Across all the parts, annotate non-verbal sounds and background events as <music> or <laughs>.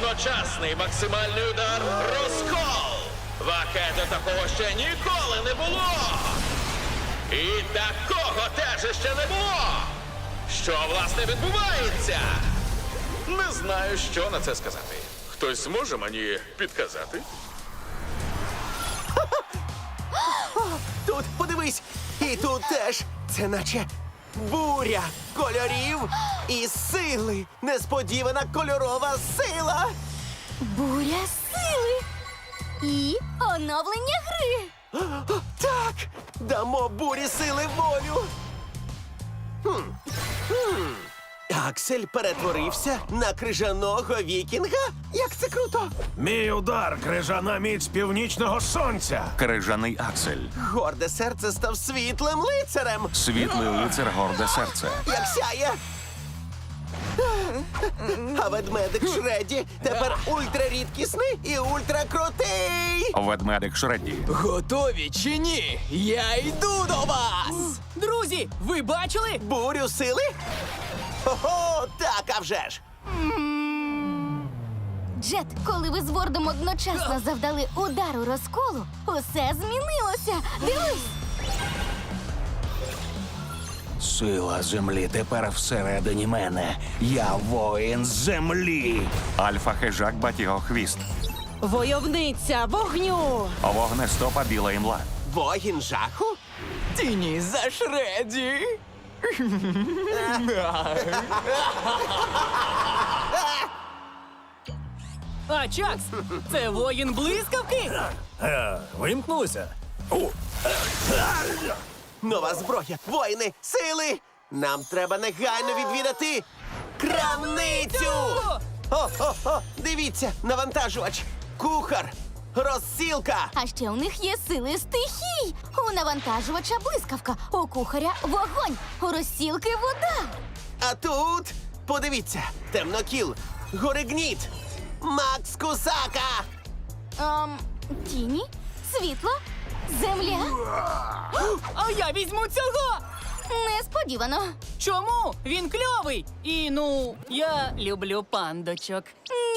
Одночасний максимальний удар розкол. В Акедо такого ще ніколи не було. І такого теж ще не було. Що власне відбувається? Не знаю, що на це сказати. Хтось зможе мені підказати? <gasps> Тут подивись, і тут теж. Це наче буря кольорів і сили. Несподівана кольорова сила. Буря сили і оновлення гри. Так, дамо бурі сили волю. Хм. Хм. Аксель перетворився на крижаного вікінга? Як це круто! Мій удар крижана міць північного сонця. Крижаний Аксель. Горде серце став світлим лицарем, Світлий лицар горде серце. як сяє. А ведмедик Шредді тепер ультрарідкісний і ультракрутий. Ведмедик Шредді. Готові чи ні? Я йду до вас! Друзі, ви бачили? Бурю сили? Ого, так, а вже ж! Джет, коли ви з Вордом одночасно завдали удару розколу, усе змінилося. Дивись, Сила землі тепер всередині мене. Я воїн землі. Альфа хижак батіго хвіст. Войовниця вогню! Вогнестопа біла імла. Вогін жаху? Тіні за Шреді! А Чакс, це воїн блискавки? Е, вимкнулися? Нова зброя, воїни, сили! Нам треба негайно відвідати крамницю! О, о, о, дивіться, навантажувач, кухар, розсілка. а ще у них є сили стихій. У навантажувача блискавка, у кухаря вогонь, у розсілки вода. А тут подивіться, темнокіл, горигніт, Макс Кусака. Ем, тіні, світло, земля. А я візьму цього! Несподівано. Чому? Він кльовий! І ну, я люблю пандочок.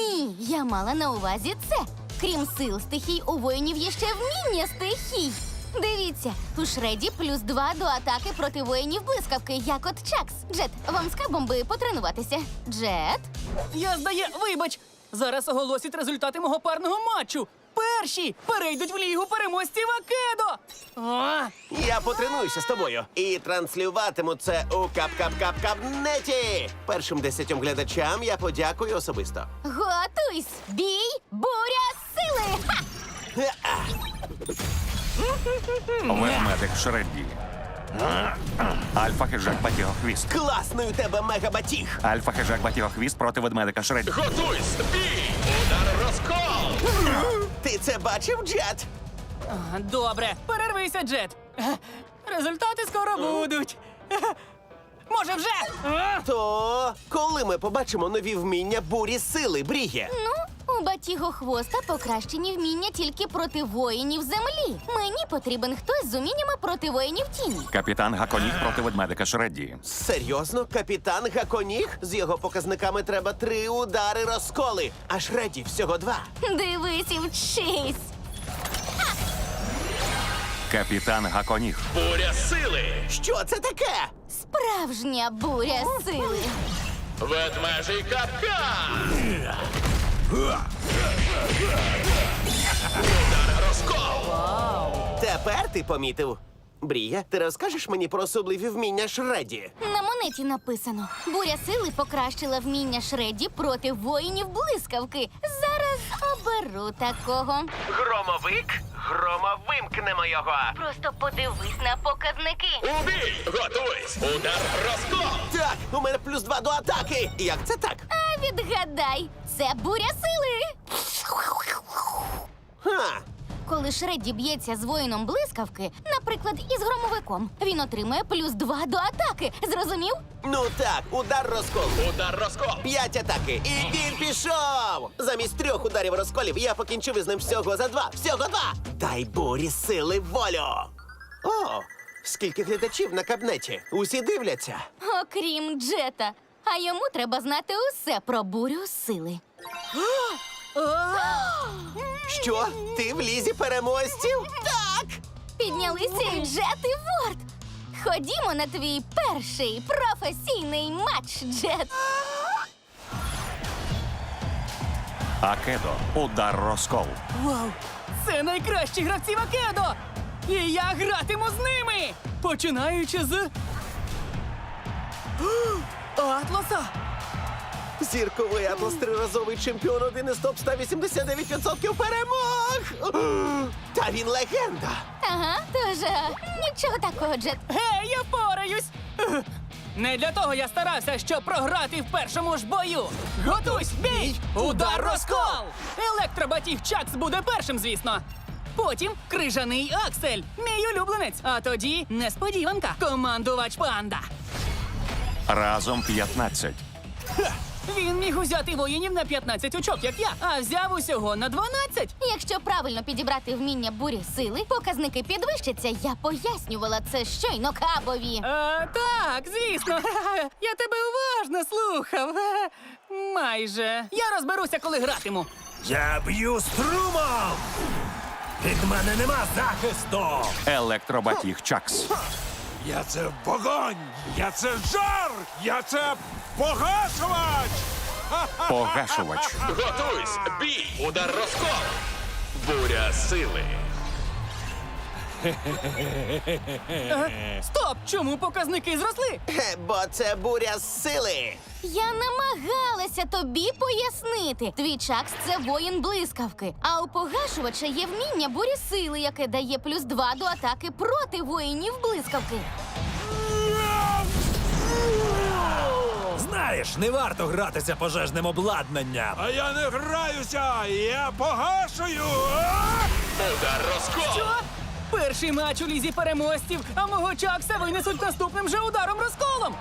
Ні, я мала на увазі це. Крім сил стихій, у воїнів є ще вміння стихій. Дивіться, у Шреді плюс два до атаки проти воїнів блискавки, як от Чакс. Джет, вам з кабом би потренуватися. Джет? Я здає, вибач! Зараз оголосять результати мого парного матчу. Перші перейдуть в лігу переможців Акедо. А, Я потренуюся з тобою і транслюватиму це у кап-кап-кап-кабнеті. Першим десятьом глядачам я подякую особисто. Готуйсь! Бій! Буря сили! Ха! Ведмедик Шредді. Альфа хижак батіго хвіст. Класний у тебе мегабатіг! Альфа хижак батіго хвіст проти ведмедика Шредді. Готуйсь! Бій! Удар розкол! Ти це бачив, Джет? добре, перервися, Джет. Результати скоро будуть. Може, вже? То коли ми побачимо нові вміння бурі сили, Бріє? Ну, у батіго хвоста покращені вміння тільки проти воїнів землі. Мені потрібен хтось з уміннями проти воїнів тіні. Капітан Гаконіг проти ведмедика Шредді. Серйозно, капітан Гаконіг? З його показниками треба три удари розколи, а Шреді всього два. Дивись і вчись! Капітан Гаконіг. Буря сили! Що це таке? Справжня буря сили. Ведмежий капкан! Удар розкол! Тепер ти помітив. Брія, ти розкажеш мені про особливі вміння Шреді? На монеті написано: буря сили покращила вміння Шреді проти воїнів блискавки. Зараз оберу такого. Громовик? Грома вимкнемо його. Просто подивись на показники. У бій! Готуйсь! Удар розкол! Так, у мене плюс два до атаки. Як це так? Відгадай, це буря сили. Ха. Коли Шредді б'ється з воїном блискавки, наприклад, із громовиком, він отримує плюс два до атаки. Зрозумів? Ну так, удар розкол. Удар розкол! П'ять атаки. І він пішов. Замість трьох ударів розколів я покінчив із ним всього за два. Всього два. Дай бурі сили волю. О, скільки глядачів на кабнеті. Усі дивляться. Окрім Джета. А йому треба знати усе про бурю сили. Що? Ти в лізі переможців? Так! Піднялися і Джет і Ворд. Ходімо на твій перший професійний матч, Джет. Акедо. Удар розкол. Вау! Це найкращі гравці Вакедо! І я гратиму з ними! Починаючи з. Атласа! Зірковий атлас триразовий чемпіон, один із топ 189% перемог! Та він легенда! Ага, тож е, нічого такого, Джет. Гей, я впораюсь! Ех, Не для того я старався, щоб програти в першому ж бою. Готуйсь, бій! Удар розкол! Електробатіг Чакс буде першим, звісно. Потім крижаний Аксель, мій улюбленець. А тоді несподіванка. Командувач панда. Разом 15. Він міг узяти воїнів на 15 очок, як я, а взяв усього на 12. Якщо правильно підібрати вміння бурі сили, показники підвищаться. Я пояснювала це щойно кабові. Е, так, звісно. <laughs> Я тебе уважно слухав. <laughs> Майже. Я розберуся, коли гратиму. Я б'ю струмом! Від мене нема захисту! Електробатіг Чакс. Я це вогонь! Я це жар! Я це погашувач! Погашувач. Готуйсь! Бій! Удар розкол! Буря сили! Стоп! Чому показники зросли? Хе, Бо це буря сили! Я намагалася тобі пояснити. Твій чакс це воїн блискавки. А у погашувача є вміння бурі сили, яке дає плюс два до атаки проти воїнів блискавки. Знаєш, не варто гратися пожежним обладнанням. А я не граюся! Я погашую! Удар розкол! Що? Перший матч у лізі переможців, а мого Чакса винесуть наступним же ударом розколом.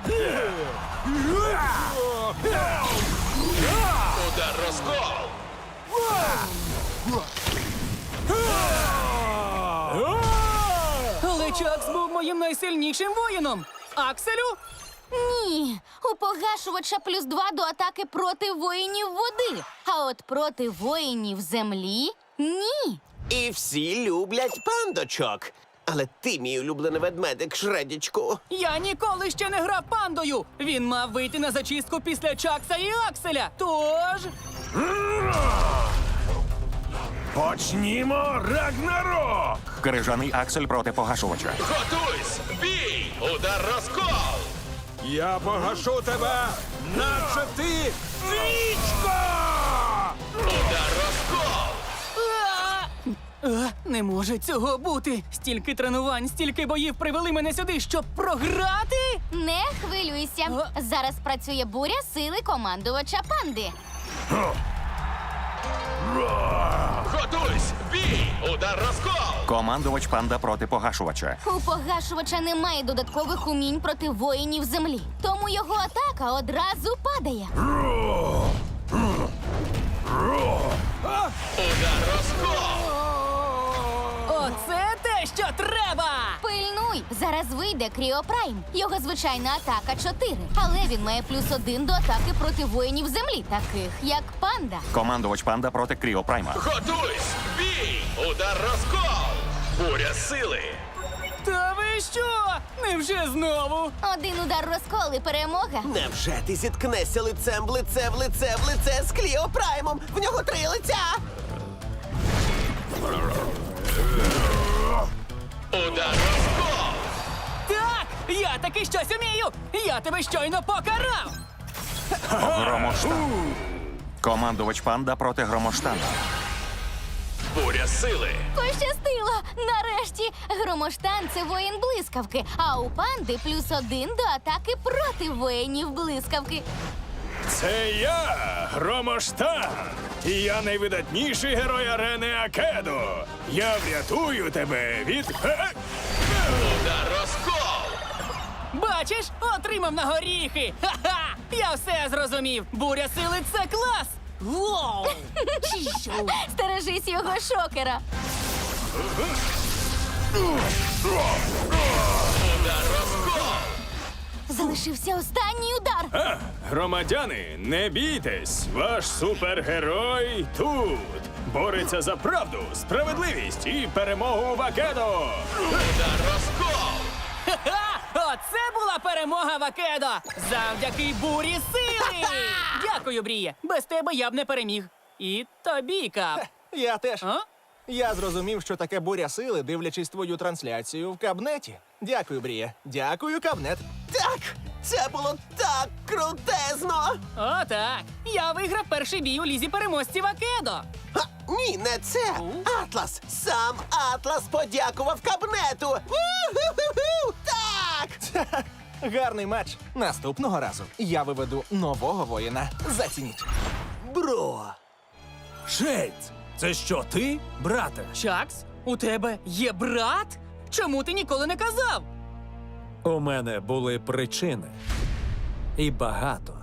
Удар розкол! Але Чакс був моїм найсильнішим воїном. Акселю? Ні, у погашувача плюс два до атаки проти воїнів води. А от проти воїнів землі ні. І всі люблять пандочок. Але ти, мій улюблений ведмедик, Шредічку. Я ніколи ще не грав пандою. Він мав вийти на зачистку після Чакса і Акселя. Тож. Почнімо Рагнарок! Крижаний Аксель проти погашувача. Готуйсь! Бій! Удар розкол! Я погашу тебе, наче ти свічка! Не може цього бути. Стільки тренувань, стільки боїв привели мене сюди, щоб програти. Не хвилюйся. А? Зараз працює буря сили командувача панди. Готуйсь! Бій! Удар розкол! Командувач панда проти погашувача. У погашувача немає додаткових умінь проти воїнів землі, тому його атака одразу падає. Удар розкол! Що треба. Пильнуй! Зараз вийде Кріопрайм. Його звичайна атака 4. Але він має плюс один до атаки проти воїнів землі, таких як панда. Командувач панда проти Кріо Прайма. Готуйсь! Бій! Удар розкол! Буря сили! Та ви що? Невже знову? Один удар розкол і перемога. Невже ти зіткнешся лицем в лице в лице в лице з Кліо Праймом? В нього три лиця! Таки щось умію. Я тебе щойно покарав. Громоштан. Командувач панда проти громоштана. Буря сили! Пощастило! Нарешті громоштан це воїн блискавки, а у панди плюс один до атаки проти воїнів блискавки. Це я, Громоштан! І я найвидатніший герой арени Акедо! Я врятую тебе від. Е, Бачиш, отримав на горіхи. Ха-ха! Я все зрозумів. Буря сили це клас. Воу! Стережись його шокера. Залишився останній удар. А, громадяни, не бійтесь! Ваш супергерой тут! Бореться за правду, справедливість і перемогу Вакедо! Удар розкол! Ха! Оце була перемога Вакедо! Завдяки бурі сили! <laughs> Дякую, Бріє! Без тебе я б не переміг. І тобі, Кап. <laughs> Я теж. А? Я зрозумів, що таке буря сили, дивлячись твою трансляцію в кабнеті. Дякую, Брія. Дякую, кабнет. Так, це було так крутезно! О, так. Я виграв перший бій у лізі переможців Акедо. Ха, ні, не це! Атлас! Сам Атлас подякував кабнету! У-ху-ху-ху! Так! <laughs> Гарний матч. Наступного разу я виведу нового воїна. Зацініть. Бро! Шельц! це що, ти, брате? Чакс, у тебе є брат? Чому ти ніколи не казав? У мене були причини. І багато.